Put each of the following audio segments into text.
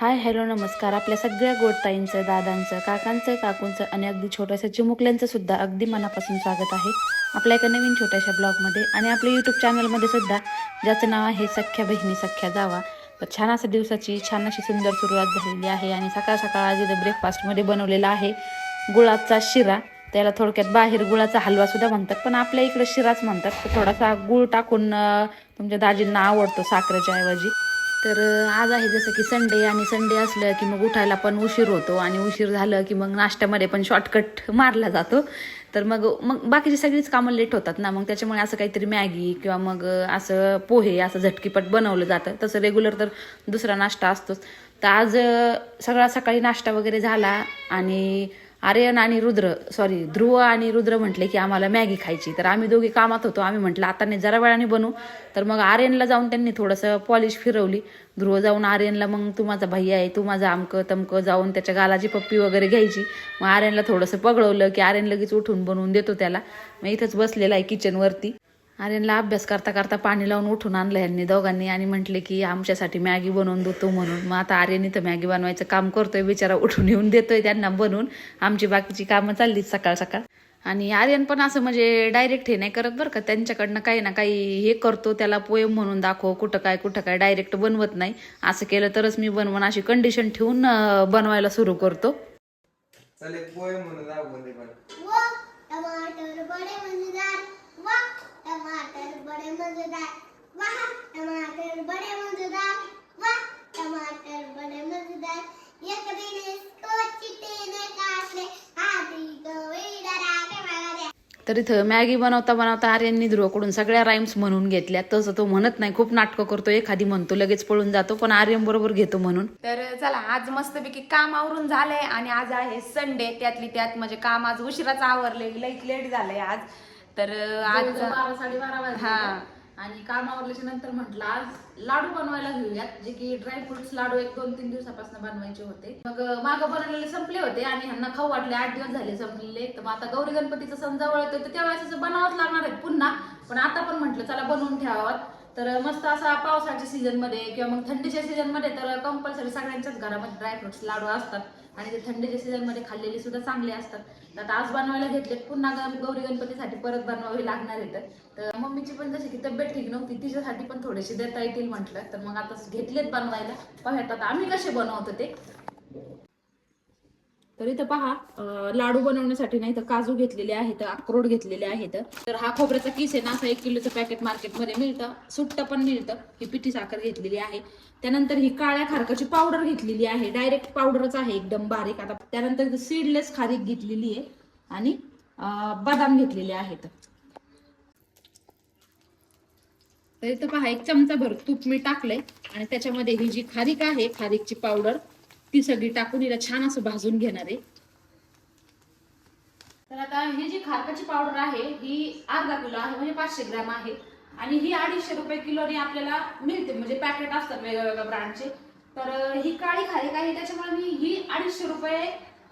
Hi hello नमस्कार. आपल्या सगळ्या गोडताईंचं दादांचं काकांचं काकूंचं आणि अगदी छोट्याशा चिमुकल्यांचं सुद्धा अगदी मनापासून स्वागत आहे. आपल्या एका नवीन छोट्याशा ब्लॉगमध्ये आणि आपल्या यूट्यूब चॅनलमध्ये सुद्धा ज्याचं नाव आहे सख्या बहिणी सख्या जावा. तर छान असं दिवसाची छान अशी सुंदर सुरुवात झालेली आहे आणि सकाळ सकाळ आज इथं ब्रेकफास्टमध्ये बनवलेला आहे गुळाचा शिरा. त्याला थोडक्यात बाहेर गुळाचा हलवासुद्धा म्हणतात पण आपल्या इकडं शिराच म्हणतात. तर थोडासा गुळ टाकून तुमच्या दाजींना आवडतो साखरेच्या ऐवजी. तर आज आहे जसं की संडे आणि संडे असलं की मग उठायला पण उशीर होतो आणि उशीर झालं की मग नाश्त्यामध्ये पण शॉर्टकट मारला जातो. तर मग मग बाकीची सगळीच कामं लेट होतात ना. मग त्याच्यामुळे असं काहीतरी मॅगी किंवा मग असं पोहे असं झटकीपट बनवलं जातं. तसं रेग्युलर तर दुसरा नाश्ता असतोच. तर आज सगळा सकाळी नाश्ता वगैरे झाला आणि आर्यन आणि रुद्र सॉरी ध्रुव आणि रुद्र म्हटले की आम्हाला मॅगी खायची. तर आम्ही दोघे कामात होतो. आम्ही म्हटलं आता नाही जरा वेळाने बनवू. तर मग आर्यनला जाऊन त्यांनी थोडंसं पॉलिश फिरवली. ध्रुव जाऊन आर्यनला मग तू माझा भैया आहे तू माझा अमकं तमकं जाऊन त्याच्या गालाची पप्पी वगैरे घ्यायची. मग आर्यनला थोडंसं पगळवलं की आर्यन लगेच उठून बनवून देतो त्याला. मग इथंच बसलेला आहे किचनवरती आर्यनला अभ्यास करता करता पाणी लावून उठून आणलं यांनी दोघांनी आणि म्हटले की आमच्यासाठी मॅगी बनवून देतो म्हणून. मग आता आर्यन इथं मॅगी बनवायचं काम करतोय बिचारा उठून येऊन देतोय त्यांना बनवून. आमची बाकीची कामं चाललीच सकाळ सकाळ. आणि आर्यन पण असं म्हणजे डायरेक्ट हे नाही करत बरं का. त्यांच्याकडनं काही ना काही हे करतो त्याला पोएम म्हणून दाखव कुठं काय कुठं काय डायरेक्ट बनवत नाही. असं केलं तरच मी बनवून अशी कंडिशन ठेवून बनवायला सुरू करतो. चल एक पोएम म्हणून टमाटर बड़े मजेदार. वाह टमाटर बड़े मजेदार. वाह टमाटर बड़े मजेदार. एक दिन इसको चींटी ने काट ले. हाथी को भी डरा के मार. दिया तर इथं मॅगी बनवता बनवता आर्यननी ध्रुवकडून सगळ्या राईम्स म्हणून घेतल्या. तसं तो म्हणत नाही खूप नाटकं करतो. एखादी म्हणतो लगेच पळून जातो पण आर्यन बरोबर घेतो म्हणून. तर चला आज मस्तपैकी काम आवरून झालंय आणि आज आहे संडे त्यातली त्यात म्हणजे काम आज उशिराच आवरले लईट लेट झालंय आज. तर आज बारा साडेबारा वाजले हा. आणि काम आवरल्याच्या नंतर म्हटलं आज लाडू बनवायला घेऊयात. जे की ड्रायफ्रुट्स लाडू एक दोन तीन दिवसापासून बनवायचे होते. मग मागं बनवलेले संपले होते आणि ह्यांना खाऊ वाटले. आठ दिवस झाले संपलेले. तर मग आता गौरी गणपतीचा सण जवळ येतो तर तेव्हा असं बनवावंच लागणार आहे पुन्हा. पण आता पण म्हटलं चला बनवून ठेवावं. तर मस्त असा पावसाच्या सीझनमध्ये किंवा मग थंडीच्या सीझनमध्ये तर कंपल्सरी सगळ्यांच्याच घरामध्ये ड्रायफ्रुट्स लाडू असतात. आणि ते थंडीच्या सीझनमध्ये खाल्लेले सुद्धा चांगले असतात. तर आता आज बनवायला घेतले पुन्हा गौरी गणपतीसाठी परत बनवावे लागणार आहेत तर. मम्मीची पण जशी की तब्येत ठीक नव्हती तिच्यासाठी पण थोडेसे देता येतील म्हटलं. तर मग आता घेतलेत बनवायला. पाहतात आम्ही कसे बनवतो ते. तर इथं पहा लाडू बनवण्यासाठी नाही तर काजू घेतलेले आहेत अक्रोड घेतलेले आहेत. तर हा खोबऱ्याचा किस आहे ना असा एक किलोचं पॅकेट मार्केटमध्ये मिळतं सुट्ट पण मिळतं ही पिठी साखर घेतलेली आहे. त्यानंतर ही काळ्या खारकाची पावडर घेतलेली आहे डायरेक्ट पावडरच आहे एकदम बारीक. आता त्यानंतर सीडलेस खारीक घेतलेली आहे आणि बदाम घेतलेले आहेत. तर इथं पहा एक चमचा भर तूप मी टाकलंय आणि त्याच्यामध्ये ही जी खारीक आहे खारीकची पावडर ती सगळी टाकून हिला छान असं भाजून घेणार आहे. तर आता ही जी खारकाची पावडर आहे ही अर्धा किलो आहे म्हणजे पाचशे ग्रॅम आहे. आणि ही अडीचशे रुपये किलोने आपल्याला मिळते म्हणजे पॅकेट असतात वेगवेगळ्या ब्रँडचे. तर ही काळी खारीक आहे त्याच्यामुळे मी ही अडीचशे रुपये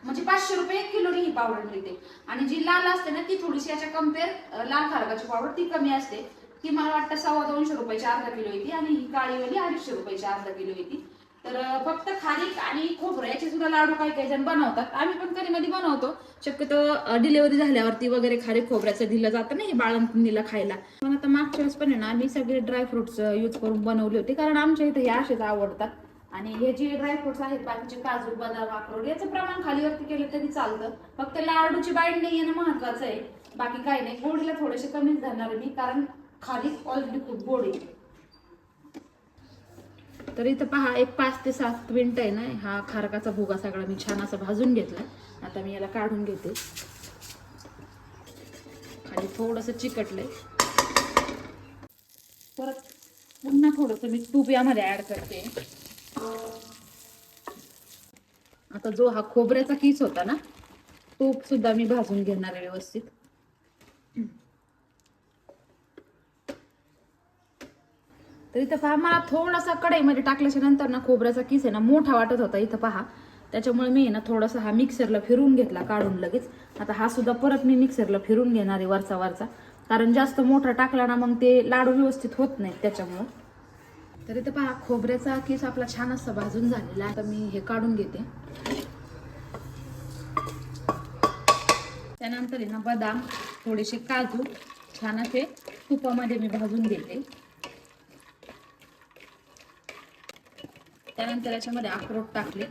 म्हणजे पाचशे रुपये किलोनी ही पावडर मिळते. आणि जी लाल असते ना ती थोडीशी याच्या कंपेअर लाल खारकाची पावडर ती कमी असते. ती मला वाटतं सव्वा दोनशे रुपयाची अर्धा किलो येते आणि ही काळीवाली अडीचशे रुपयाची अर्धा किलो येते. तर फक्त खारीक आणि खोबरं याचे सुद्धा लाडू काही काही जण बनवतात. आम्ही पण कधी मध्ये बनवतो. शक्यतो डिलिव्हरी झाल्यावरती वगैरे खारीक खोबऱ्याचं दिलं जातं ना हे बाळंतीला खायला. पण आता मागच्या वेळेस पण आहे ना आम्ही सगळे ड्रायफ्रुट्स यूज करून बनवले होते. कारण आमच्या इथे हे असेच आवडतात. आणि हे जे ड्रायफ्रुट्स आहेत बाकीचे काजू बदाम अक्रोड याचं प्रमाण खालीवरती केलं तरी चालतं. फक्त लाडूची बाइंडिंग येणं महत्वाचं आहे. बाकी काही नाही. गोडीला थोडेसे कमीच धरणार मी कारण खारीक ऑलरेडी खूप गोड आहे. तर इथं पहा एक पाच ते सात मिनिट आहे ना हा खारकाचा भुगा सगळा मी छान असा भाजून घेतला आता मी याला काढून घेते. खाली थोडस चिकटलंय. परत पुन्हा थोडस मी तूप यामध्ये ऍड करते. आता जो हा खोबऱ्याचा किस होता ना तूप सुद्धा मी भाजून घेणार आहे व्यवस्थित. तर इथं पहा मला थोडासा कढईमध्ये टाकल्याच्या नंतर ना खोबऱ्याचा किस आहे ना मोठा वाटत होता इथं पहा. त्याच्यामुळे मी आहे ना थोडासा हा मिक्सरला फिरून घेतला काढून लगेच. आता हा सुद्धा परत मी मिक्सरला फिरून घेणार आहे वरचा वरचा. कारण जास्त मोठा टाकला ना मग ते लाडू व्यवस्थित होत नाहीत त्याच्यामुळं. तर इथं पहा खोबऱ्याचा किस आपला छान असा भाजून झालेला आहे. आता मी हे काढून घेते. त्यानंतर आहे ना बदाम थोडेसे काजू छान असे तुपामध्ये मी भाजून घेते. त्यानंतर याच्यामध्ये अक्रोट टाकले.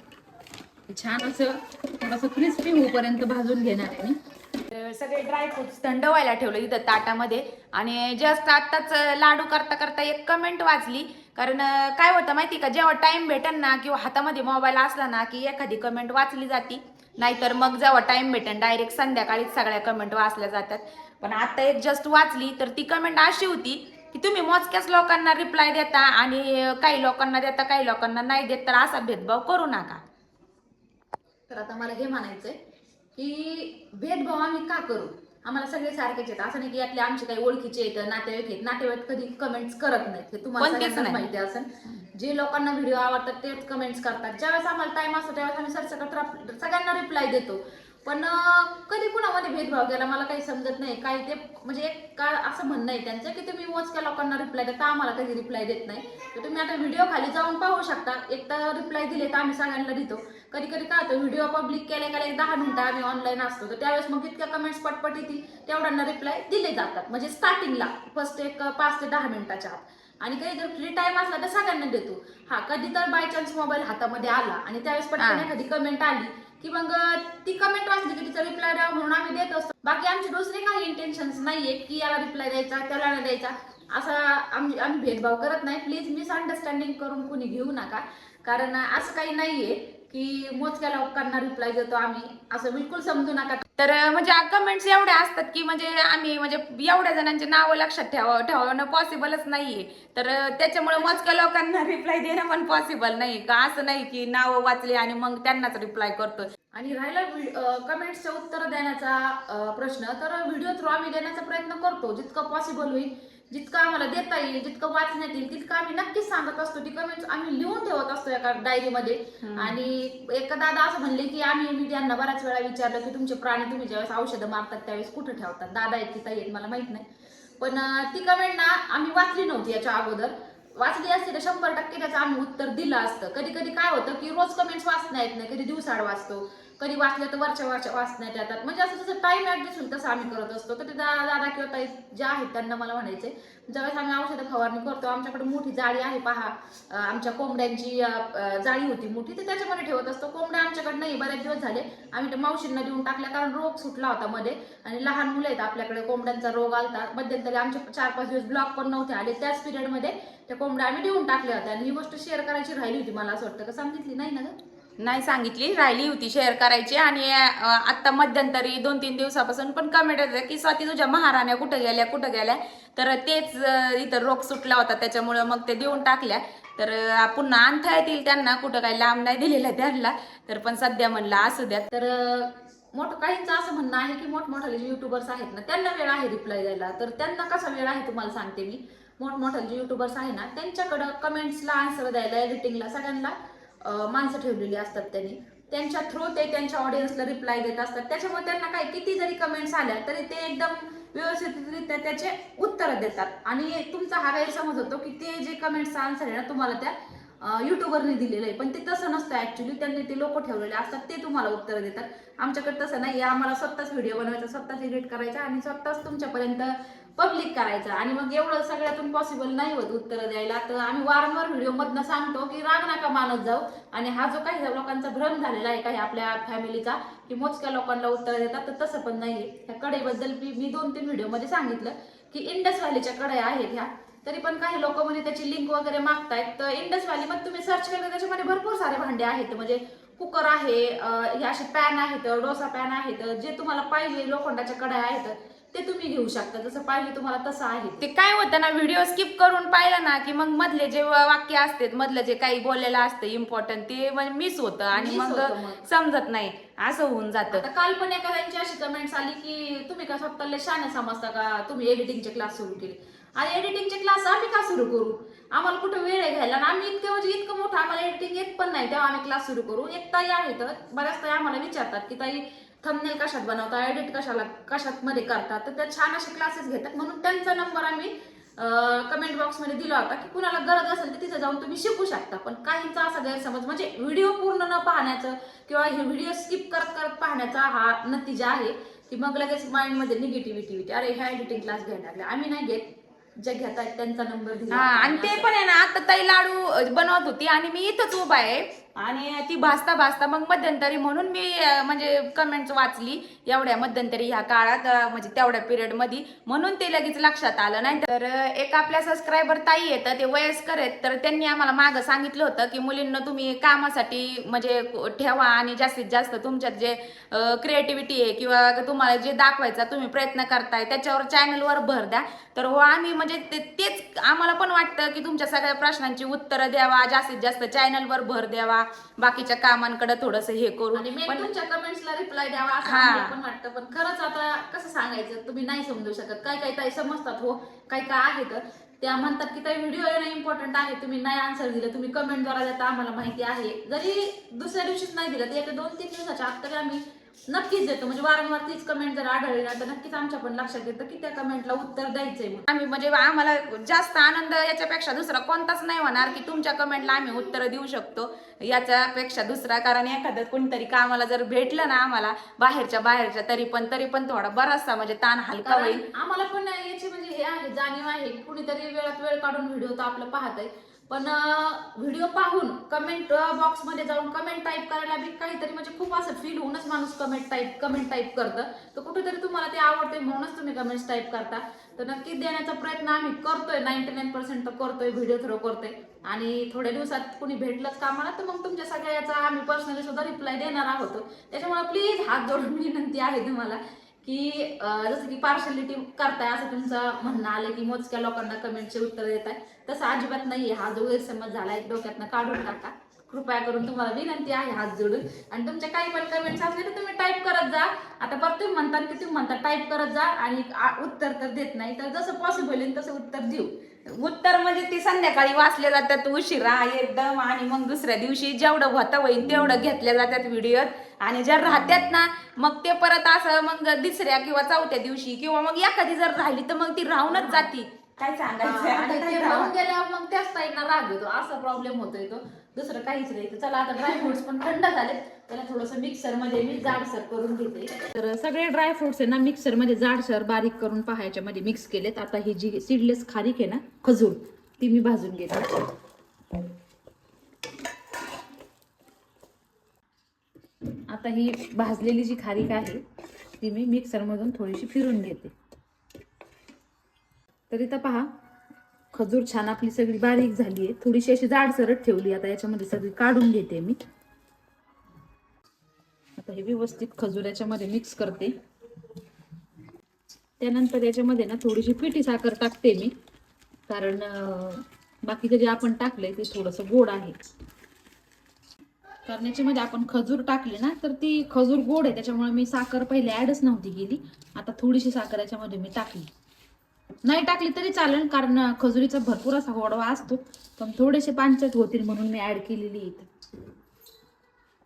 छान असं थोडंसं क्रिस्पी होईपर्यंत भाजून घेणार आहे मी. सगळे ड्रायफ्रुट्स थंड व्हायला ठेवले इथं ताटामध्ये. आणि जस्ट आत्ताच लाडू करता करता एक कमेंट वाचली कारण काय होतं माहिती का जेव्हा टाइम भेटेल ना किंवा हातामध्ये मोबाईल असला ना की एखादी कमेंट वाचली जाती. नाहीतर मग जेव्हा टाइम भेटेल डायरेक्ट संध्याकाळीच सगळ्या कमेंट वाचल्या जातात. पण आता एक जस्ट वाचली तर ती कमेंट अशी होती की तुम्ही मोजक्याच लोकांना रिप्लाय देता आणि काही लोकांना देता काही लोकांना नाही देत तर असा भेदभाव करू नका. तर आता मला हे म्हणायचंय की भेदभाव आम्ही का करू? आम्हाला सगळे सारखेच आहेत. असं नाही की यातले आमचे काही ओळखीचे आहेत नातेवाईक आहेत. नातेवाईक कधी कमेंट्स करत नाहीत. हे तुम्हाला. माहिती असेल. जे लोकांना व्हिडिओ आवडतात तेच कमेंट्स करतात. ज्यावेळेस आम्हाला टाइम असतो त्यावेळेस आम्ही सरसकट सगळ्यांना रिप्लाय देतो. पण कधी कुणामध्ये भेदभाव केला? मला काही समजत नाही. काही ते म्हणजे एक का असं म्हणणं आहे त्यांचं की तुम्ही मोजक्या लोकांना रिप्लाय देता? आम्हाला कधी रिप्लाय देत नाही. तर तुम्ही आता व्हिडिओ खाली जाऊन पाहू शकता. एक तर रिप्लाय दिले तर आम्ही सगळ्यांना देतो. कधी कधी काय होतं? व्हिडिओ पब्लिक केल्या केल्या एक दहा मिनिटं आम्ही ऑनलाईन असतो. तर त्यावेळेस मग इतक्या कमेंट्स पटपट येतील. तेवढ्यांना रिप्लाय दिले जातात. म्हणजे स्टार्टिंगला फर्स्ट एक पाच ते दहा मिनिटाच्या आत. आणि कधी जर फ्री टाइम असला तर सगळ्यांना देतो. हा कधी तर बाय चान्स मोबाईल हातामध्ये आला आणि त्यावेळेस हा. एखादी कमेंट आली की मग ती कमेंट वाचली की तिचा रिप्लाय द्यावा म्हणून आम्ही देत असतो. बाकी आमचे दुसरे काही इंटेन्शन्स नाहीये की याला रिप्लाय द्यायचा त्याला नाही द्यायचा. असा आम्ही आम्ही भेदभाव करत नाही. प्लीज मिसअंडरस्टँडिंग करून कुणी घेऊ नका. कारण असं काही नाहीये की मोजक्या लोकांना रिप्लाय देतो आम्ही. असं बिलकुल समजू नका. तर म्हणजे कमेंट्स एवढ्या असतात की म्हणजे आम्ही म्हणजे एवढ्या जणांचे नावं लक्षात ठेवा ठेवणं पॉसिबलच नाहीये. तर त्याच्यामुळे मोजक्या लोकांना रिप्लाय देणं पण पॉसिबल नाही का असं नाही की नावं वाचली आणि मग त्यांनाच रिप्लाय करतो आणि राहिला कमेंट्सचे उत्तर देण्याचा प्रश्न. तर व्हिडिओ थ्रू आम्ही देण्याचा प्रयत्न करतो जितकं पॉसिबल होईल. जितकं आम्हाला देता येईल जितकं वाचण्यात येईल तितकं आम्ही नक्कीच सांगत असतो. ती कमेंट्स आम्ही लिहून ठेवत असतो एका डायरीमध्ये. आणि एका दादा असं म्हणले की आम्ही मी त्यांना बऱ्याच वेळा विचारलं की तुमचे प्राणी तुम्ही ज्यावेळेस औषधं मारतात त्यावेळेस कुठे ठेवतात? दादा आहेत की ताई आहेत मला माहीत नाही. पण ती कमेंट ना आम्ही वाचली नव्हती याच्या अगोदर. वाचली असती तर शंभर टक्के त्याचं आम्ही उत्तर दिलं असतं. कधी कधी काय होतं की रोज कमेंट्स वाचता येत नाही कधी दिवसाड वाचतो. कधी वाचले तर वरच्या वरच्या वाचण्यात येतात. म्हणजे असं जसं टाइम ॲडजस्ट होईल तसं आम्ही करत असतो. तर ते दादा किंवा ताई ज्या आहेत त्यांना मला म्हणायचे ज्यावेळेस आम्ही औषधं फवारणी करतो आमच्याकडे मोठी जाळी आहे पहा. आमच्या कोंबड्यांची जाळी होती मोठी ते त्याच्यामध्ये ठेवत असतो. कोंबड्या आमच्याकडे नाही बरेच दिवस झाले. आम्ही ते मावशींना देऊन टाकल्या कारण रोग सुटला होता मध्ये. आणि लहान मुलं आहेत आपल्याकडे कोंबड्यांचा रोग आलता. मध्यंतरी आमचे चार पाच दिवस ब्लॉक पण नव्हते आले. त्याच पिरियडमध्ये त्या कोंबड्या आम्ही देऊन टाकल्या होत्या. आणि ही गोष्ट शेअर करायची राहिली होती मला असं वाटतं. का सांगितली? नाही ना नाही सांगितली. राहिली होती शेअर करायची आणि आत्ता मध्यंतरी दोन तीन दिवसापासून पण कमेंट येते की स्वाती तुझ्या महाराण्या कुठं गेल्या कुठं गेल्या? तर तेच इथं रोग सुटला होता. त्याच्यामुळं मग ते देऊन टाकल्या. तर पुन्हा आणता येतील त्यांना. कुठं काही लांब नाही दिलेला त्यांना. तर पण सध्या म्हणलं असू द्या. तर मोठं काहींचं असं म्हणणं आहे की मोठमोठाले जे युट्यूबर्स आहेत ना त्यांना वेळ आहे रिप्लाय द्यायला. तर त्यांना कसा वेळ आहे तुम्हाला सांगते मी. मोठमोठाले जे युट्यूबर्स आहे ना त्यांच्याकडं कमेंट्सला आन्सर द्यायला एडिटिंगला सगळ्यांना माणसं ठेवलेली असतात त्यांनी. त्यांच्या थ्रू ते त्यांच्या ऑडियन्सला रिप्लाय देत असतात. त्याच्यामुळे त्यांना काय किती जरी कमेंट्स आल्या तरी ते एकदम व्यवस्थितरित्या त्याचे उत्तर देतात. आणि तुमचा हा गैरसमज होतो की ते जे कमेंट्सचा आन्सर आहे ना तुम्हाला त्या युट्यूबरने दिलेलं आहे. पण ते तसं नसतं ऍक्च्युली त्यांनी ते लोक ठेवलेले असतात ते तुम्हाला उत्तर देतात. आमच्याकडे तसं नाही आम्हाला स्वतःच व्हिडिओ बनवायचा स्वतःच एडिट करायचा आणि स्वतःच तुमच्यापर्यंत पब्लिक करायचं. आणि मग एवढं सगळ्यातून पॉसिबल नाही होत उत्तरं द्यायला. तर आम्ही वारंवार व्हिडिओ मधनं सांगतो की राग नका मानत जाऊ. आणि हा जो काही लोकांचा भ्रम झालेला आहे काही आपल्या फॅमिलीचा की मोजक्या लोकांना उत्तरं देतात तर तसं पण नाही ह्या कढईबद्दल मी मी दोन तीन व्हिडिओमध्ये सांगितलं की इंडस व्हॅलीच्या कढया आहेत ह्या. तरी पण काही लोक म्हणजे त्याची लिंक वगैरे मागतायत. तर इंडस व्हॅली मध्ये तुम्ही सर्च केलं त्याच्यामध्ये भरपूर सारे भांडे आहेत. म्हणजे कुकर आहे हे असे पॅन आहेत डोसा पॅन आहेत जे तुम्हाला पाहिजे लोखंडाच्या कढया आहेत. ते तुम्ही घेऊ शकता. जसं पाहिजे तुम्हाला तसं आहे ते. काय होतं ना व्हिडिओ स्किप करून पाहिलं ना की मग मधले जे वाक्य असते मधलं जे काही बोललेलं असतं इम्पॉर्टंट ते मिस होतं आणि Miss मग होतं मग. समजत नाही. असं होऊन जातं. आता काल पण एखाद्यांची अशी कमेंट्स आली की तुम्ही का स्वतःला शाने समजता का? तुम्ही एडिटिंगचे क्लास सुरू केले. आणि एडिटिंगचे क्लास आम्ही का सुरू करू? आम्हाला कुठं वेळ आहे घ्यायला? आणि आम्ही इतकं म्हणजे इतकं मोठं आम्हाला एडिटिंग येत पण नाही तेव्हा आम्ही क्लास सुरू करू. एक ताई आहेत बऱ्याच ताई आम्हाला विचारतात की ताई थंबनेल कशात बनवता एडिट कशाला कशात मध्ये करतात तर त्या छान असे क्लासेस घेतात. म्हणून त्यांचा नंबर आम्ही कमेंट बॉक्समध्ये दिला होता की कुणाला गरज असेल तर तिथे जाऊन तुम्ही शिकू शकता. पण काहींचा असा गैरसमज म्हणजे व्हिडिओ पूर्ण न पाहण्याचं किंवा हे व्हिडिओ स्किप करत करत पाहण्याचा हा नतीजा आहे की मग लगेच माइंडमध्ये निगेटिव्हिटी अरे ह्या एडिटिंग क्लास घ्यायला लागले. आम्ही नाही घेत. जे घेत आहेत त्यांचा नंबर दिला हा आणि ते पण आहे ना आता ताई लाडू बनवत होती आणि मी इथंच उभा आहे. आणि ती भासता भासता मग मध्यंतरी म्हणून मी म्हणजे कमेंट्स वाचली एवढ्या मध्यंतरी ह्या काळात म्हणजे तेवढ्या पिरियडमध्ये म्हणून ते लगेच लक्षात आलं नाही. तर एक आपल्या सबस्क्रायबर ताई येतं ते वयस्कर आहेत तर त्यांनी आम्हाला मागं सांगितलं होतं की मुलींना तुम्ही कामासाठी म्हणजे ठेवा आणि जास्तीत जास्त तुमच्यात जे क्रिएटिव्हिटी आहे किंवा तुम्हाला जे दाखवायचा तुम्ही प्रयत्न करताय त्याच्यावर चॅनलवर भर द्या. तर हो आम्ही म्हणजे ते तेच आम्हाला पण वाटतं की तुमच्या सगळ्या प्रश्नांची उत्तरं द्यावा जास्तीत जास्त चॅनलवर भर द्यावा. बाकीच्या कामांकडे थोडंसं हे करू पण तुमच्या कमेंट्सला रिप्लाय द्यावा असं पण वाटतं. पण खरंच आता कसं सांगायचं तुम्ही नाही समजू शकत. काय काय ताई समजतात हो काय काय आहे तर त्या म्हणतात की ताई व्हिडिओ येणं इम्पॉर्टंट आहे. तुम्ही नाही आन्सर दिलं. तुम्ही कमेंटद्वारा देता. आम्हाला माहिती आहे. जरी दुसऱ्या दिवशीच नाही दिलं तर एक दोन तीन दिवसाच्या आत तरी आम्ही नक्कीच देतो. म्हणजे वारंवार तीच कमेंट जर आढळली ना तर नक्कीच आमच्या पण लक्षात येतं की त्या कमेंटला उत्तर द्यायचंय म्हणून. आम्ही म्हणजे आम्हाला जास्त आनंद याच्यापेक्षा दुसरा कोणताच नाही होणार की तुमच्या कमेंटला आम्ही उत्तर देऊ शकतो. याच्यापेक्षा दुसरा कारण एखादं कोणतरी कामाला जर भेटलं ना आम्हाला बाहेरच्या बाहेरच्या तरी पण तरी पण थोडा बराचसा म्हणजे ताण हलका होईल. आम्हाला पण याची म्हणजे हे आहे जाणीव आहे की कुणीतरी वेळात वेळ काढून व्हिडिओ तर आपलं पाहत आहे पण व्हिडिओ पाहून कमेंट बॉक्समध्ये जाऊन कमेंट टाईप करायला बी काहीतरी म्हणजे खूप असं फील होऊनच माणूस कमेंट टाईप कमेंट टाईप करतं. तर कुठेतरी तुम्हाला ते आवडते म्हणूनच तुम्ही कमेंट्स टाईप करता. तर नक्कीच देण्याचा प्रयत्न आम्ही करतोय. नाईन्टी नाईन पर्सेंट तर करतोय व्हिडिओ थ्रो करतोय. आणि थोड्या दिवसात कुणी भेटलंच कामाला तर मग तुमच्या सगळ्याचा आम्ही पर्सनली सुद्धा रिप्लाय देणार आहोत. त्याच्यामुळे प्लीज हात जोडून विनंती आहे तुम्हाला. की जसं की पार्शलिटी करताय असं तुमचं म्हणणं आलं की मोजक्या लोकांना कमेंटचे उत्तर देत आहे तसं अजिबात नाहीये. हा जो गैरसमज झाला एक डोक्यातनं काढून टाका. कृपया करून तुम्हाला विनंती आहे हात जोडून. आणि तुमचे काही पण कमेंट्स असले तर तुम्ही टाईप करत जा. आता परत तुम्ही म्हणतात की तुम्ही म्हणता टाईप करत जा. आणि उत्तर तर देत नाही. तर जसं पॉसिबल येईल तसं उत्तर देऊ. उत्तर म्हणजे ती संध्याकाळी वाचले जातात उशिरा एकदम आणि मग दुसऱ्या दिवशी जेवढं होतं होईल तेवढं घेतल्या जातात व्हिडिओत आणि जर राहत्यात ना मग ते परत असं मग दुसऱ्या किंवा चौथ्या दिवशी किंवा मग एखादी जर राहिली तर मग ती राहूनच जाती. काय सांगायचं आणि ते राहून? गेल्यावर मग त्याच टाईपना राग येतो. असा प्रॉब्लेम होतोय तो. दुसरं काहीच नाही. तर चला आता ड्रायफ्रुट्स पण थंड झालेत. त्याला थोडंसं मिक्सरमध्ये मी जाडसर करून घेते. तर सगळे ड्रायफ्रुट्स आहे ना मिक्सरमध्ये जाडसर बारीक करून पाहायच्यामध्ये मिक्स केलेत. आता ही जी सीडलेस खारीक आहे ना खजूर ती मी भाजून घेते. आता ही भाजलेली जी खारीक आहे ती मी मिक्सरमधून थोडीशी फिरून घेते. तर इथं पहा खजूर छान आपली सगळी बारीक झाली आहे. थोडीशी अशी जाडसरच ठेवली आता याच्यामध्ये सगळी काढून घेते मी. आता हे व्यवस्थित खजूर याच्यामध्ये मिक्स करते. त्यानंतर याच्यामध्ये ना थोडीशी पिठी साखर टाकते मी. कारण बाकीचं जे आपण टाकलंय ते थोडंसं गोड आहे. कारण याच्यामध्ये आपण खजूर टाकले ना तर ती खजूर गोड आहे. त्याच्यामुळे मी साखर पहिले ऍडच नव्हती केली. आता थोडीशी साखर याच्यामध्ये मी टाकली. नाही टाकली तरी चालेल कारण खजुरीचा भरपूर असा गोडवा असतो. पण थोडेसे पांचट होतील म्हणून मी ऍड केलेली आहे इथं.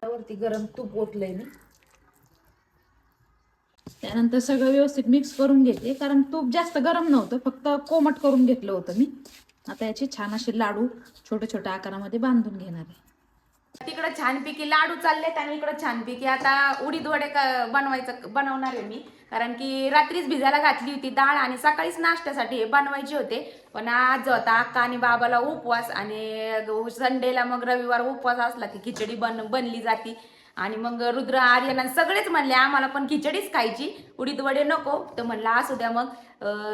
त्यावरती गरम तूप ओतलंय मी. त्यानंतर सगळं व्यवस्थित मिक्स करून घेते कारण तूप जास्त गरम नव्हतं फक्त कोमट करून घेतलं होतं मी. आता याचे छान असे लाडू छोट्या छोट्या आकारामध्ये बांधून घेणार आहे. तिकडे छानपैकी लाडू चाललेत आणि इकडे छानपैकी आता उडीद वडे बनवायचं बनवणार आहे मी. कारण की रात्रीच भिजायला घातली होती डाळ आणि सकाळीच नाश्त्यासाठी हे बनवायचे होते. पण आज होता अक्का आणि बाबाला उपवास आणि संडेला मग रविवार उपवास असला की खिचडी बन बनली जाती. आणि मग रुद्र आर्यन सगळेच म्हणले आम्हाला पण खिचडीच खायची. उडीद वडे नको. तर म्हणलं असू द्या मग.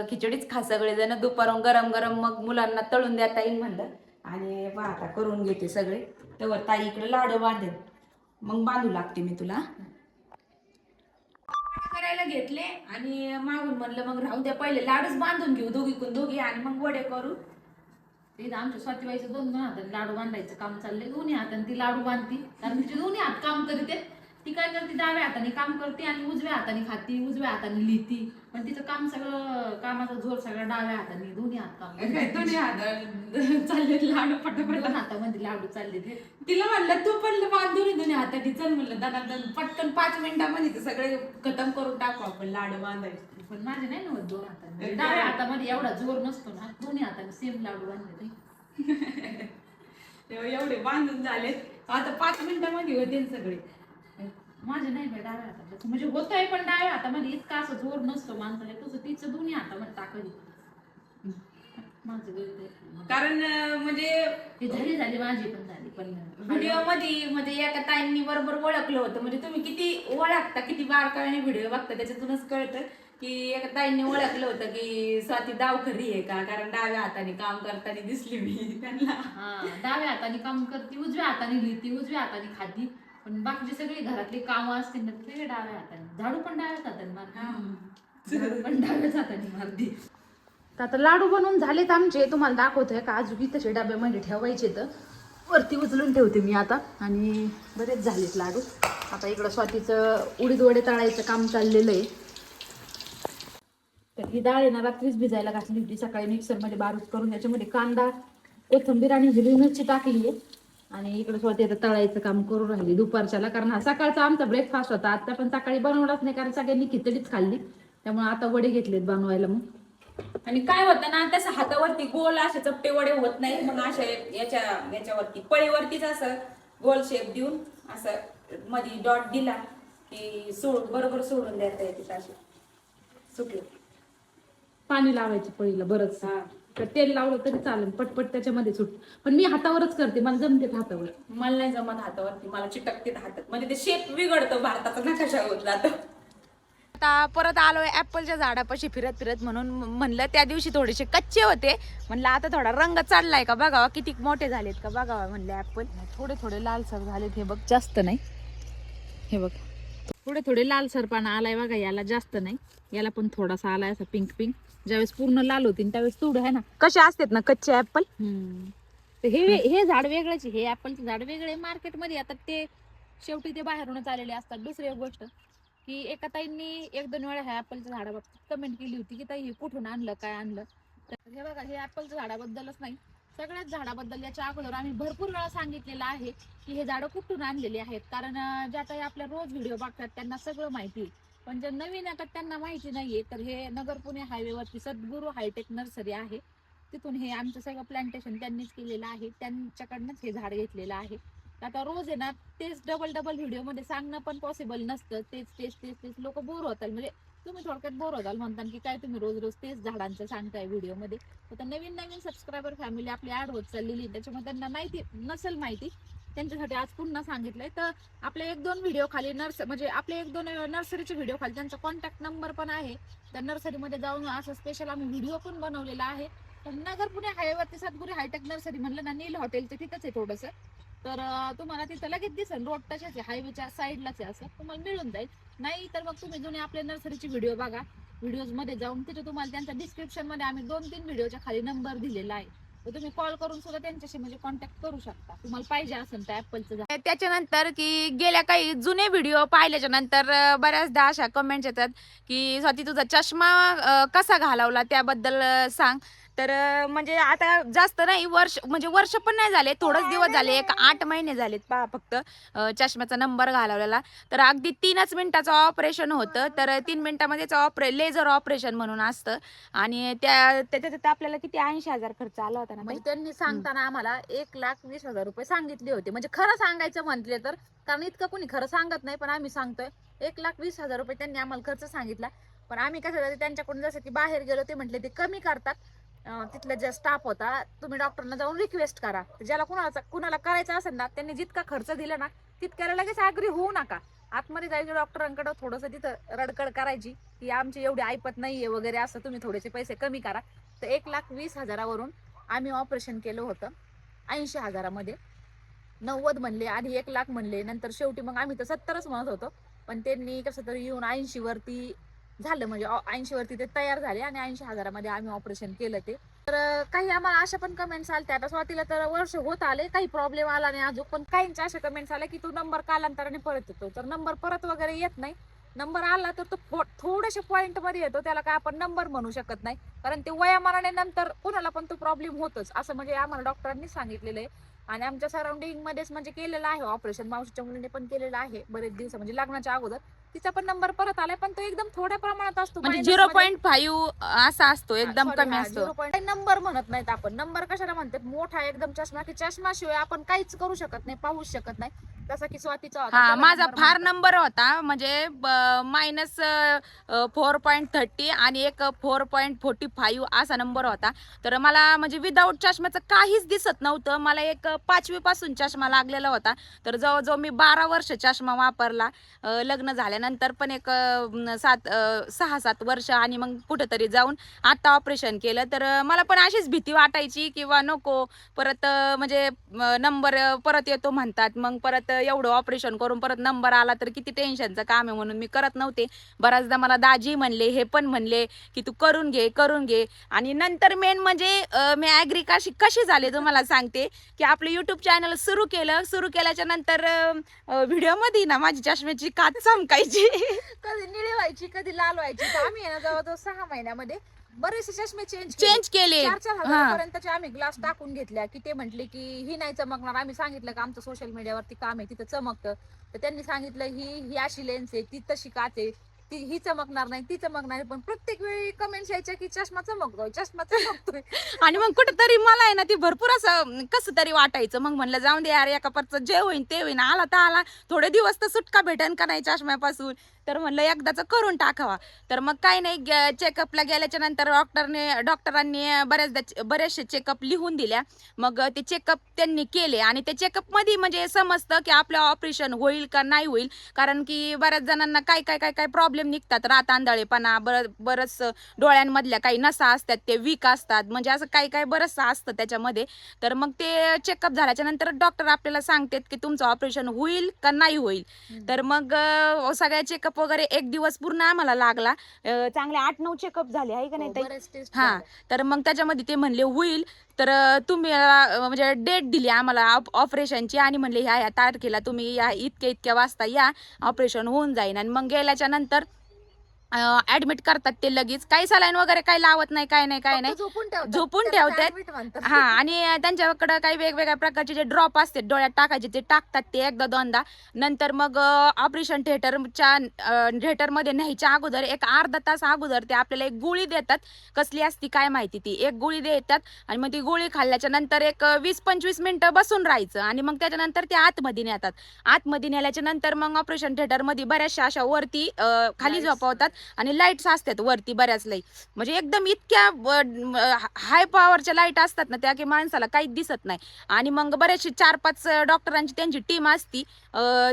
खिचडीच खा सगळेजण. दुपारून गरम गरम मग मुलांना तळून देता येईल म्हणलं. आणि बा आता करून घेते सगळे. तेव्हा ताई इकडे लाडू बांधेल. मग बांधू लागते मी तुला. करायला घेतले आणि मागून म्हणलं मग राहू द्या पहिले लाडूच बांधून घेऊ दोघीकून दोघी आणि मग वडे करू. इथं आमच्या स्वातीबाईचं दोन दोन हाताने लाडू बांधायचं काम चाललंय. दोन्ही हाताने ती लाडू बांधती. कारण तिचे दोन्ही हात काम करते. ती काय करते डाव्या हाताने काम करते आणि उजव्या हाताने खाती उजव्या हाताने लिहिती. पण तिचं काम सगळं कामाचा जोर सगळा डाव्या हाताने दोन्ही हात काम. दोन्ही हात चालले लाडू पटापट. हातामध्ये लाडू चालले ते. तिला म्हणलं तू पण बांधून दोन्ही हातात ती चल म्हणलं दादा दादा, पटकन पाच मिनिटामध्ये ते सगळे खतम करून टाकू आपण लाडू बांधायचे. पण माझे नाही नव्हत दोन हाताने डाव्या हातामध्ये एवढा जोर नसतो ना दोन्ही हाताने सेम लाडू बांधले ते. तेव्हा एवढे बांधून झाले. आता पाच मिनिटामध्ये होते ना सगळे. माझे नाही बाई डाव्या हातामध्ये. म्हणजे होतंय पण डाव्या हातामध्ये इतका असं जोर नसतो माणसाला. तसं तिचं दोन्ही हातामध्ये आहे. माझं. कारण अं, म्हणजे ती झाली झाली माझी पण झाली. पण व्हिडिओमध्ये म्हणजे एका ताईंनी बरोबर ओळखलं होतं. म्हणजे तुम्ही किती ओळखता किती बारकाईने व्हिडिओ बघता त्याच्यातूनच कळतं की एका ताईंनी ओळखलं होतं की स्वाती दावखरी आहे का? कारण डाव्या हाताने काम करताना दिसली मी त्यांना. हा डाव्या हाताने काम करते उजव्या हाताने लिहिते उजव्या हाताने खाती. पण बाकीची सगळी घरातली कामं असतील ना ते डाव्या हाताने. झाडू पण डाव्याच हाताने मारते. झाडू पण डाव्याच हाताने मारते. तर आता लाडू बनवून झालेत आमचे. तुम्हाला दाखवतोय का? अजून तसे डब्यामध्ये ठेवायचे तर वरती उचलून ठेवते मी आता. आणि बरेच झालेत लाडू. आता इकडं स्वातीचं उडीद वडे तळायचं काम चाललेलं आहे. तर ही डाळ आहे ना रात्रीच भिजायला घातली होती. सकाळी मिक्सरमध्ये बारीक करून त्याच्यामध्ये कांदा कोथंबीर आणि हिरवी मिरची टाकली आहे. आणि इकडे स्वतः आता तळायचं काम करून राहिली दुपारच्याला. कारण हा सकाळचा आमचा ब्रेकफास्ट होता. आता पण सकाळी बनवलाच नाही कारण सगळ्यांनी खिचडीच खाल्ली. त्यामुळे आता वडे घेतलेत बनवायला मग. आणि काय होतं ना तसं हातावरती गोल असे चपटे वडे होत नाही मग असे याच्या याच्यावरती पळीवरतीच असं गोल शेप देऊन असं मध्ये डॉट दिला की सोड बरोबर सोडून द्यायचं येते असे सुटले. पाणी लावायचं पळीला बरंच. हा. तर तेल लावलं तरी चालेल पटपट त्याच्यामध्ये सुट. पण मी हातावरच करते मला जमते हातावर. मला नाही जमत हातावरती मला चिटकते हातात. म्हणजे ते शेप बिघडतो भारताचा नकाशा होत जातो. आता परत आलोय ऍपलच्या झाडापाशी फिरत फिरत म्हणून म्हणलं त्या दिवशी थोडेसे कच्चे होते. म्हणलं आता थोडा रंग चढलाय का बघावा किती मोठे झालेत का बघावा म्हणले ऍपल थोडे थोडे लालसर झालेत हे बघ जास्त नाही. हे बघ थोडे थोडे लालसरपणा आलाय बघा याला जास्त नाही. याला पण थोडासा आलाय असा पिंक पिंक ज्यावेळेस पूर्ण लाल होतील त्यावेळेस थोडं आहे ना. कसे असतात ना कच्चे ऍपल हे हे झाड वेगळंच. हे ऍपलचे झाड वेगळे मार्केटमध्ये आता ते शेवटी ते बाहेरूनच आलेले असतात दुसरी एक गोष्ट. की एका ताईंनी एक दोन वेळा ह्या ऍपलच्या झाडाबाबतीत कमेंट केली होती की ताई हे कुठून आणलं? काय आणलं? तर हे बघा हे ऍपलच्या झाडाबद्दलच नाही. सगळ्याच झाडाबद्दल याच्या अगोदर आम्ही भरपूर वेळा सांगितलेलं आहे की हे झाडं कुठून आणलेली आहेत. कारण ज्या ताई आपल्या रोज व्हिडिओ बघतात त्यांना सगळं माहिती पण जे नवीन येतात त्यांना माहिती नाहीये. तर हे नगर पुणे हायवेवरती सद्गुरू हायटेक नर्सरी आहे. तिथून हे आमचं सगळं प्लांटेशन त्यांनीच केलेलं आहे. त्यांच्याकडनंच हे झाड घेतलेलं आहे. आता रोज आहे ना तेच डबल डबल व्हिडिओमध्ये सांगणं पण पॉसिबल नसतं. तेच तेच तेच तेच लोक बोर होतात. म्हणजे तुम्ही थोडक्यात बोर होताल म्हणता की काय तुम्ही रोज रोज तेच झाडांचं सांगताय व्हिडिओमध्ये आता नवीन नवीन सबस्क्रायबर फॅमिली आपली ऍड होत चाललेली त्याच्यामुळे त्यांना माहिती नसेल माहिती. त्यांच्यासाठी आज पुन्हा सांगितलंय. तर आपले एक दोन व्हिडिओ खाली नर्स म्हणजे आपले एक दोन नर्सरीचे व्हिडिओ खाली त्यांचा कॉन्टॅक्ट नंबर पण आहे. त्या नर्सरीमध्ये जाऊन असं स्पेशल आम्ही व्हिडिओ पण बनवलेला आहे. तर नगर पुणे हायवरती सातपुरी हायटेक नर्सरी म्हणलं ना नील हॉटेलचं तिथंच आहे थोडंसं. तर तुम्हाला तिथं लगेच दिसेल. रोड तशाच आहे. हायवेच्या साईडलाच आहे असं. तुम्हाला मिळून जाईल. नाही तर मग तुम्ही जुने आपल्या नर्सरीचे व्हिडिओ बघा. व्हिडिओजमध्ये जाऊन तिथे तुम्हाला त्यांच्या डिस्क्रिप्शनमध्ये आम्ही दोन तीन व्हिडिओच्या खाली नंबर दिलेला आहे. तर तुम्ही कॉल करून सुद्धा त्यांच्याशी म्हणजे कॉन्टॅक्ट करू शकता. तुम्हाला पाहिजे असेल तर ऍपलचं त्याच्यानंतर की गेल्या काही जुने व्हिडिओ पाहिल्याच्या नंतर बऱ्याचदा अशा कमेंट्स येतात की स्वाती तुझा चष्मा कसा घालवला? त्याबद्दल सांग. तर म्हणजे आता जास्त नाही वर्ष म्हणजे वर्ष पण नाही झाले थोडंच दिवस झाले एक आठ महिने झालेत पहा फक्त चष्म्याचा नंबर घालवलेला. तर अगदी तीनच मिनिटाचं ऑपरेशन होतं तर तीन मिनिटामध्येच ऑपरे लेझर ऑपरेशन म्हणून असतं. आणि त्या त्याच्यात आपल्याला किती ऐंशी हजार खर्च आला होता ना? म्हणजे त्यांनी सांगताना आम्हाला एक लाख वीस हजार रुपये सांगितले होते. म्हणजे खरं सांगायचं म्हटले तर कारण इतकं कोणी खरं सांगत नाही पण आम्ही सांगतोय एक लाख वीस हजार रुपये त्यांनी आम्हाला खर्च सांगितला. पण आम्ही कसं झालं त्यांच्याकडून जसं की बाहेर गेलो ते म्हटले ते कमी करतात. तिथला जे स्टाफ होता तुम्ही डॉक्टरना जाऊन रिक्वेस्ट करा. ज्याला कुणाला कुणाला करायचं असेल ना त्यांनी जितका खर्च दिला ना तितक्याला लगेच अग्री होऊ नका. आतमध्ये जायचं डॉक्टरांकडे थोडंसं तिथं रडकड करायची की आमची एवढी ऐपत नाहीये वगैरे असं तुम्ही थोडेसे पैसे कमी करा. तर एक लाख वीस हजारावरून आम्ही ऑपरेशन केलं होतं ऐंशी हजारामध्ये. नव्वद म्हणले आधी एक लाख म्हणले नंतर शेवटी मग आम्ही तर सत्तरच म्हणत होतो. पण त्यांनी कसं तरी येऊन ऐंशी वरती झालं म्हणजे ऐंशी वरती ते तयार झाले आणि ऐंशी हजारामध्ये आम्ही ऑपरेशन केलं ते. तर काही आम्हाला अशा पण कमेंट्स आल्या आता स्वातीला तर वर्ष होत आले काही प्रॉब्लेम आला नाही अजून. पण काहींच्या अशा कमेंट्स आल्या की तो नंबर कालांतराने परत येतो. तर नंबर परत वगैरे येत नाही. नंबर आला तर तो थोडेसे पॉईंटमध्ये येतो. त्याला काय आपण नंबर म्हणू शकत नाही. कारण ते वयामानाने नंतर कोणाला पण तो प्रॉब्लेम होतच. असं म्हणजे आम्हाला डॉक्टरांनी सांगितलेलं आहे. आणि आमच्या सराउंडिंग मध्येच म्हणजे केलेलं आहे ऑपरेशन मावशीच्या मुलीने पण केलेलं आहे बरेच दिवस. म्हणजे लग्नाच्या अगोदर. तिचा पण नंबर परत आलाय पण तो एकदम थोड्या प्रमाणात असतो म्हणजे minus झिरो मध्ये. पॉईंट फाईव्ह असा असतो एकदम Sorry, कमी हा, असतो. 0.5 नंबर म्हणत नाहीत आपण. नंबर कशाला म्हणतात? मोठा एकदम चष्मा की चष्माशिवाय आपण काहीच करू शकत नाही पाहूच शकत नाही. जसा की स्वातीचा होता, हा माझा फार. नंबर होता म्हणजे मायनस फोर पॉईंट थर्टी आणि एक फोर पॉईंट फोर्टी फाईव्ह असा नंबर होता. तर मला म्हणजे विदाऊट चष्म्याचं काहीच दिसत नव्हतं. मला एक पाचवी पासून चष्मा लागलेला होता. तर जवळजवळ मी बारा वर्ष चष्मा वापरला. अं, लग्न झाल्यानंतर पण एक अं, सात अं, सहा सात वर्ष आणि मग कुठेतरी जाऊन आता ऑपरेशन केलं. तर अं, मला पण अशीच भीती वाटायची किंवा नको परत अं, म्हणजे नंबर परत येतो म्हणतात. मग परत एवढं ऑपरेशन करून परत नंबर आला तर किती टेन्शनचं काम आहे म्हणून मी करत नव्हते. बऱ्याचदा मला दाजी म्हणले हे पण म्हणले की तू करून घे करून घे. आणि नंतर मेन म्हणजे मी ॲग्री काशी कशी झाले तुम्हाला सांगते की आपलं युट्यूब चॅनल सुरू केलं. सुरू केल्याच्यानंतर व्हिडिओमध्ये ना माझी चष्म्याची काच चमकायची. कधी निळी व्हायची कधी लाल व्हायची. आम्ही ना जवळजवळ सहा महिन्यामध्ये बरेचसे चष्मे चेंज चेंज केले. चार चार हजारापर्यंतचे आम्ही ग्लास टाकून घेतल्या की ते म्हटले की ही नाही चमकणार. आम्ही सांगितलं का आमचं सोशल मीडियावरती काम आहे तिथं चमकतं. तर त्यांनी सांगितलं ही ही अशी लेन्स आहे ती तशी काच आहे ती ही चमकणार नाही ती चमकणार नाही. पण प्रत्येक वेळी कमेंट्स यायच्या की चष्मा चमकतोय चष्मा चमकतोय. आणि मग कुठेतरी मला आहे ना ती भरपूर असं कसं तरी वाटायचं. मग म्हणलं जाऊन दे यार एका परचं जे होईन ते होईन. आला तर आला. थोडे दिवस तर सुटका भेटन का नाही चष्म्यापासून? तर म्हणलं एकदाच करून टाकावा. तर मग काही नाही चेकअपला गेल्याच्यानंतर डॉक्टरने डॉक्टरांनी बऱ्याचदा बरेचसे चेकअप लिहून दिल्या. मग ते चेकअप त्यांनी केले आणि ते चेकअपमध्ये म्हणजे समजतं की आपलं ऑपरेशन होईल का नाही होईल. कारण की बऱ्याच जणांना काय काय काय काय प्रॉब्लेम निघतात. रात आंधळेपणा बर बरंच डोळ्यांमधल्या काही नसा असतात ते वीक असतात. म्हणजे असं काही काही बरंचसं असतं त्याच्यामध्ये. तर मग ते चेकअप झाल्याच्यानंतर डॉक्टर आपल्याला सांगतात की तुमचं ऑपरेशन होईल का नाही होईल. तर मग सगळ्या चेकअप वगैरे एक दिवस पूर्ण आम्हाला लागला. अं, चांगले आठ नऊ चेकअप झाले आहे का नाही ताई? हो, बरेच टेस्ट हा तर मग त्याच्यामध्ये ते म्हणले होईल. तर अं, तुम्ही अं, म्हणजे डेट दिली आम्हाला ऑपरेशनची आणि म्हणले ह्या ह्या तारखेला तुम्ही या इतक्या इतक्या वाजता या ऑपरेशन होऊन जाईल आणि मग गेल्याच्यानंतर ऍडमिट करतात ते लगेच. काही सलाईन वगैरे काही लावत नाही काय नाही काय नाही. झोपून ठेवतात. झोपून त्याला ठेवतात. admit म्हणतात. हा आणि त्यांच्याकडे काही वेगवेगळ्या प्रकारचे जे ड्रॉप असते डोळ्यात टाकायचे ते टाकतात ते एकदा दोनदा. नंतर मग ऑपरेशन थिएटरच्या थिएटरमध्ये न्यायच्या अगोदर एक अर्धा तास अगोदर ते आपल्याला एक गोळी देतात. कसली असती काय माहिती ती. एक गोळी देतात आणि मग ती गोळी खाल्ल्याच्या नंतर एक वीस पंचवीस मिनिटं बसून राहायचं. आणि मग त्याच्यानंतर ते आतमध्ये नेतात. आतमध्ये नेल्याच्या नंतर मग ऑपरेशन थिएटरमध्ये बऱ्याचशा अशा वरती अं, खाली Lights. झोपवतात. आणि लाईट्स असतात वरती बऱ्याच लई. म्हणजे एकदम इतक्या हाय पॉवरच्या लाइट असतात ना त्या की माणसाला काहीच दिसत नाही. आणि मग बरेचसे चार पाच डॉक्टरांची त्यांची टीम असती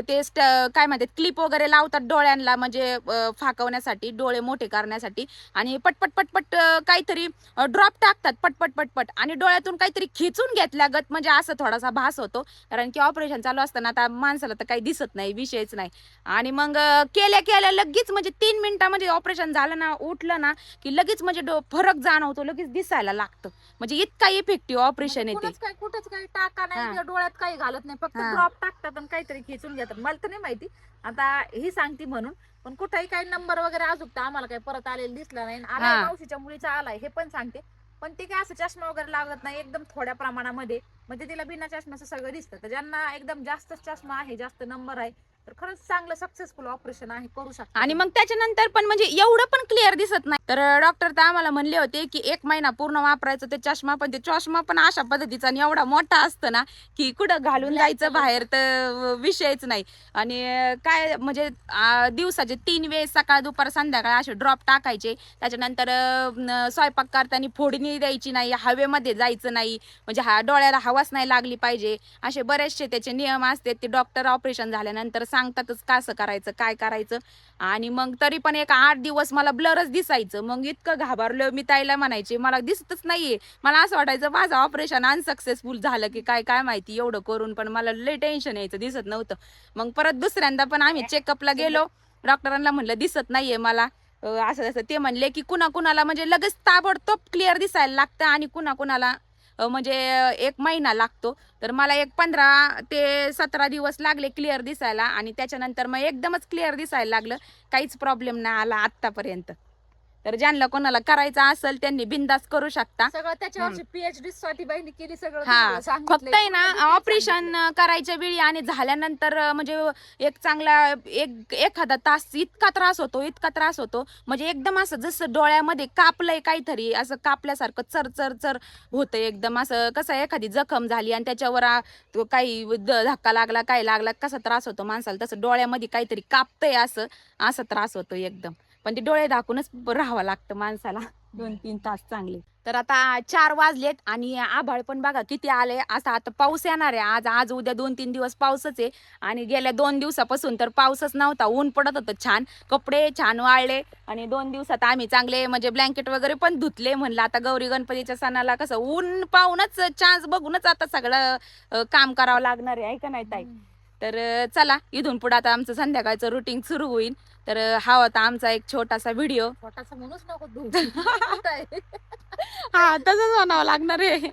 ते स्ट- काय म्हणतात क्लिप वगैरे लावतात डोळ्यांना म्हणजे फाकवण्यासाठी डोळे मोठे करण्यासाठी. आणि पटपट पटपट काहीतरी ड्रॉप टाकतात पटपट पटपट. आणि डोळ्यातून काहीतरी खिचून घेतल्यागत म्हणजे असं थोडासा भास होतो. कारण की ऑपरेशन चालू असताना आता माणसाला तर काही दिसत नाही विषयच नाही. आणि मग केल्या केल्या लगेच म्हणजे तीन मिनिटामध्ये ऑपरेशन झालं ना उठलं ना की लगेच म्हणजे डो- फरक जाणवतो लगेच दिसायला लागतं. म्हणजे इतका इफेक्टिव्ह ऑपरेशन म्हणजे आहे ते. कुठंच काय कुठंच काही टाका नाही. किंवा डोळ्यात काही घालत नाही फक्त हा. ड्रॉप टाकतात आणि काहीतरी खेचून घेतात. मला तर नाही माहिती. आता ही सांगती म्हणून. पण कुठेही काही नंबर वगैरे अजून तर आम्हाला काही परत आलेला दिसला नाही. आणि आलाय हा. मावशीच्या मुलीचा आलाय हे पण सांगते. पण ते काय असं चष्मा वगैरे लागत नाही एकदम थोड्या प्रमाणामध्ये. म्हणजे तिला बिना चष्म्याचं सगळं दिसतं. तर ज्यांना एकदम जास्त चष्मा आहे जास्त नंबर आहे तर खरंच चांगलं सक्सेसफुल ऑपरेशन आहे करू शकता. आणि मग त्याच्यानंतर पण म्हणजे एवढं पण क्लिअर दिसत नाही. तर डॉक्टर तर आम्हाला म्हणले होते की एक महिना पूर्ण वापरायचं ते चष्मा पण ते चष्मा पण अशा पद्धतीचा आणि एवढा मोठा असतो ना की कुठं घालून जायचं बाहेर तर विषयच नाही. आणि काय म्हणजे दिवसाचे तीन वेळेस सकाळ दुपार संध्याकाळ असे ड्रॉप टाकायचे. त्याच्यानंतर स्वयंपाक करताना फोडणी द्यायची नाही हवेमध्ये जायचं नाही. म्हणजे हा डोळ्याला हवाच नाही लागली पाहिजे. असे बरेचसे त्याचे नियम असतात. ते डॉक्टर ऑपरेशन झाल्यानंतर सांगतातच कसं करायचं काय करायचं? आणि मग तरी पण एक आठ दिवस मला ब्लरच दिसायचं. मग इतकं घाबरलो मी ताईला म्हणायचे मला दिसतच नाहीये. मला असं वाटायचं माझं ऑपरेशन अनसक्सेसफुल झालं की काय काय माहिती एवढं करून पण मला लय टेन्शन यायचं दिसत नव्हतं. मग परत दुसऱ्यांदा पण आम्ही चेकअपला गेलो. डॉक्टरांना म्हणलं दिसत नाहीये मला. असं असं ते म्हणले की कुणा कुणाला म्हणजे लगेच ताबडतोब क्लिअर दिसायला लागतं आणि कुणा कुणाला म्हणजे एक महिना लागतो. तर मला एक पंधरा ते सतरा दिवस लागले क्लिअर दिसायला आणि त्याच्यानंतर मग एकदमच क्लिअर दिसायला लागलं. काहीच प्रॉब्लेम नाही आला आत्तापर्यंत. तर ज्यांना कोणाला करायचं असेल त्यांनी बिंदास करू शकता. सगळं त्याच्यावरची पीएचडी स्वातीबाईंनी केली सगळं हा. फक्त आहे ना ऑपरेशन करायच्या वेळी आणि झाल्यानंतर म्हणजे एक चांगला एक एखादा तास इतका त्रास होतो इतका त्रास होतो. म्हणजे एकदम असं जसं डोळ्यामध्ये कापलंय काहीतरी असं कापल्यासारखं चर चर चर होतं एकदम. असं कसं एखादी जखम झाली आणि त्याच्यावर आ, तो काही द- धक्का लागला काय लागला कसा त्रास होतो माणसाला तसं डोळ्यामध्ये काहीतरी कापतंय असं असा त्रास होतो एकदम. पण ते डोळे दाखवूनच राहावं लागतं माणसाला. दोन तीन तास चांगले. तर आता चार वाजलेत आणि आभाळ पण बघा किती आले असा आता पाऊस येणार आहे. आज आज उद्या दोन तीन दिवस पाऊसच आहे. आणि गेल्या दोन दिवसापासून तर पाऊसच नव्हता. ऊन पडत होतं छान. कपडे छान वाळले. आणि दोन दिवसात आम्ही चांगले म्हणजे ब्लँकेट वगैरे पण धुतले म्हणलं. आता गौरी गणपतीच्या सणाला कसं ऊन पाहूनच चान्स बघूनच आता सगळं काम करावं लागणार आहे. का नाही ताई? तर चला इथून पुढे आता आमचं संध्याकाळचं रुटीन सुरू होईल. तर हा होता आमचा एक छोटासा व्हिडिओ छोटासा म्हणूच नको धुवू. काय? हा तसंच म्हणावं लागणार आहे.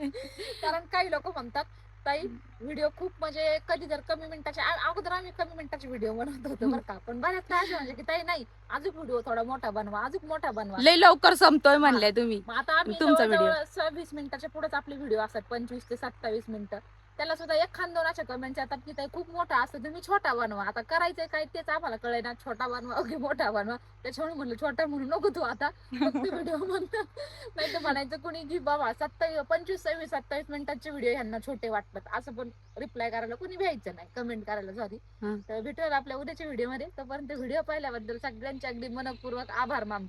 कारण काही लोक म्हणतात ताई व्हिडिओ खूप म्हणजे कधी जर कमी मिनिटाचे अगोदर आम्ही कमी मिनिटाचे व्हिडिओ बनवत होतो बरं का. पण बऱ्याच काय म्हणजे की ताई नाही अजून व्हिडिओ थोडा मोठा बनवा अजून मोठा बनवा. लय लवकर संपतोय म्हणले तुम्ही. आता आम्ही तुमचा जवळजवळ सव्वीस मिनिटाच्या पुढेच आपले व्हिडिओ असतात पंचवीस ते सत्तावीस मिनिटं. त्याला सुद्धा एक खान दोन अशा कमेंट येतात की ताई खूप मोठा असतं तुम्ही छोटा बनवा. आता करायचंय काय तेच आम्हाला कळेल ना छोटा बनवा की मोठा बनवा. त्याच्यामुळे म्हणलं छोटा म्हणू नको तू आता. फक्त व्हिडिओ म्हणतो नाही तर म्हणायचं कोणी की बाबा सत्तावीस पंचवीस सव्वीस सत्तावीस मिनिटाचे व्हिडिओ ह्यांना छोटे वाटतात. असं पण रिप्लाय करायला कोणी भ्यायचं नाही कमेंट करायला सॉरी. तर भेटूया आपल्या उद्याच्या व्हिडिओमध्ये. तोपर्यंत व्हिडिओ पाहिल्याबद्दल सगळ्यांचे अगदी मनपूर्वक आभार मानतो.